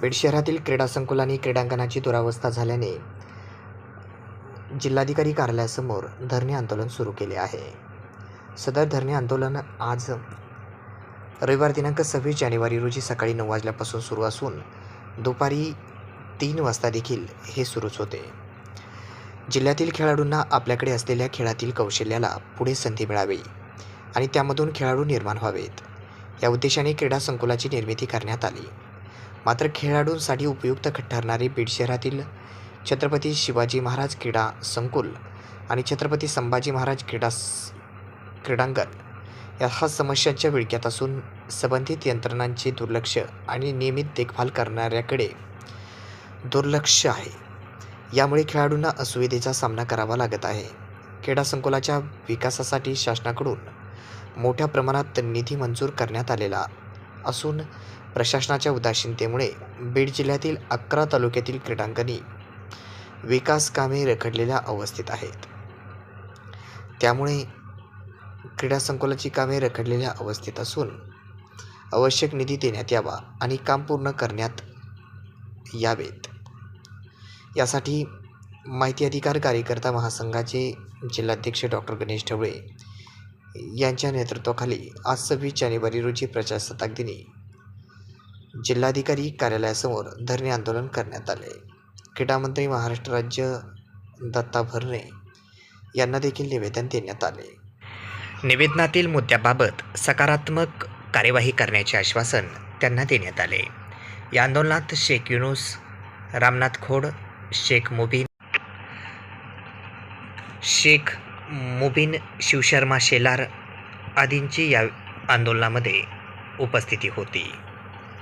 बीड शहरातील क्रीडा संकुल आणि क्रीडांगणाची दुरावस्था झाल्याने जिल्हाधिकारी कार्यालयासमोर धरणे आंदोलन सुरू केले आहे. सदर धरणे आंदोलन आज रविवार दिनांक सव्वीस जानेवारी रोजी सकाळी नऊ वाजल्यापासून सुरू असून दुपारी तीन वाजता देखील हे सुरूच होते. जिल्ह्यातील खेळाडूंना आपल्याकडे असलेल्या खेळातील कौशल्याला पुढे संधी मिळावी आणि त्यामधून खेळाडू निर्माण व्हावेत. या उद्देशाने क्रीडा संकुलाची निर्मिती करण्यात आली. मात्र खेळाडूंसाठी उपयुक्त ठरणारे बीड शहरातील छत्रपती शिवाजी महाराज क्रीडा संकुल आणि छत्रपती संभाजी महाराज क्रीडा क्रीडांगण या हा समस्यांच्या विळक्यात असून संबंधित यंत्रणांचे दुर्लक्ष आणि नियमित देखभाल करणाऱ्याकडे दुर्लक्ष आहे. यामुळे खेळाडूंना असुविधेचा सामना करावा लागत आहे. क्रीडा संकुलाच्या विकासासाठी शासनाकडून मोठ्या प्रमाणात निधी मंजूर करण्यात आलेला असून प्रशासनाच्या उदासीनतेमुळे बीड जिल्ह्यातील अकरा तालुक्यातील क्रीडांगणी विकास कामे रखडलेल्या अवस्थेत आहेत. त्यामुळे क्रीडा संकुलाची कामे रखडलेल्या अवस्थेत असून आवश्यक निधी देण्यात यावा आणि काम पूर्ण करण्यात यावेत. यासाठी माहिती अधिकार कार्यकर्ता महासंघाचे जिल्हाध्यक्ष डॉक्टर गणेश ढवळे यांच्या नेतृत्वाखाली आज सव्वीस जानेवारी रोजी प्रजासत्ताक दिनी जिल्हाधिकारी कार्यालयासमोर धरणे आंदोलन करण्यात आले. क्रीडामंत्री महाराष्ट्र राज्य दत्ता भरणे यांना देखील निवेदन देण्यात आले. निवेदनातील मुद्द्याबाबत सकारात्मक कार्यवाही करण्याचे आश्वासन त्यांना देण्यात आले. या आंदोलनात शेख युनुस रामनाथ खोड शेख मुबीन शेख मुबीन शिवशर्मा शेलार आदींची या आंदोलनामध्ये उपस्थिती होती.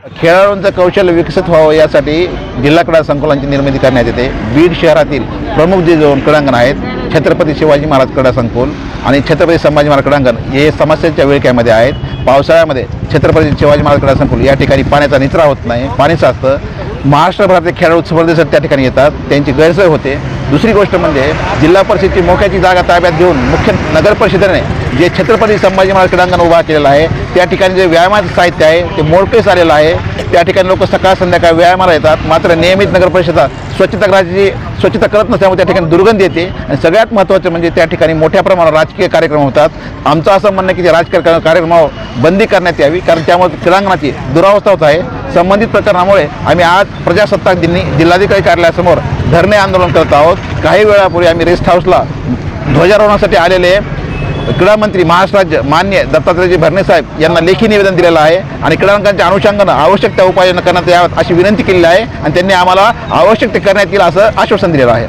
खेळाडूंचं कौशल्य विकसित व्हावं यासाठी जिल्हा क्रीडा संकुलांची निर्मिती करण्यात येते. बीड शहरातील प्रमुख जे दोन क्रीडांगण आहेत छत्रपती शिवाजी महाराज क्रीडा संकुल आणि छत्रपती संभाजी महाराज क्रीडांगण हे समस्यांच्या वेळक्यामध्ये आहेत. पावसाळ्यामध्ये छत्रपती शिवाजी महाराज क्रीडा संकुल या ठिकाणी पाण्याचा निचरा होत नाही. पाणी साचतं. महाराष्ट्रभरातले खेळाडू स्पर्धेसाठी त्या ठिकाणी येतात. त्यांची गैरसोय होते. दुसरी गोष्ट म्हणजे जिल्हा परिषदेची मोक्याची जागा ताब्यात घेऊन मुख्य नगर परिषदेने जे छत्रपती संभाजी महाराज क्रीडांगण उभा केलेलं आहे त्या ठिकाणी जे व्यायामाचं साहित्य आहे ते मोडकेस आलेलं आहे त्या ठिकाणी लोक सकाळ संध्याकाळ व्यायामाला येतात मात्र नियमित नगर परिषदा स्वच्छतागृहाची स्वच्छता करत नसल्यामुळे त्या ठिकाणी दुर्गंधी येते. आणि सगळ्यात महत्त्वाचं म्हणजे त्या ठिकाणी मोठ्या प्रमाणात राजकीय कार्यक्रम होतात. आमचं असं म्हणणं आहे की जे राजकीय कार्यक्रमावर बंदी करण्यात यावी कारण त्यामुळे क्रीडांगणाची दुरावस्था होत आहे. संबंधित प्रकरणामुळे आम्ही आज प्रजासत्ताक दिनी जिल्हाधिकारी कार्यालयासमोर धरणे आंदोलन करत आहोत. काही वेळापूर्वी आम्ही रेस्ट हाऊसला ध्वजारोहणासाठी आलेले क्रीडा मंत्री महाराष्ट्र राज्य मान्य दत्तात्रयजी भरणे साहेब यांना लेखी निवेदन दिलेलं आहे आणि क्रीडांकांच्या अनुषंगानं आवश्यक त्या उपाययोजना करण्यात याव्यात अशी विनंती केलेली आहे आणि त्यांनी आम्हाला आवश्यक ते करण्यात येईल असं आश्वासन दिलेलं आहे.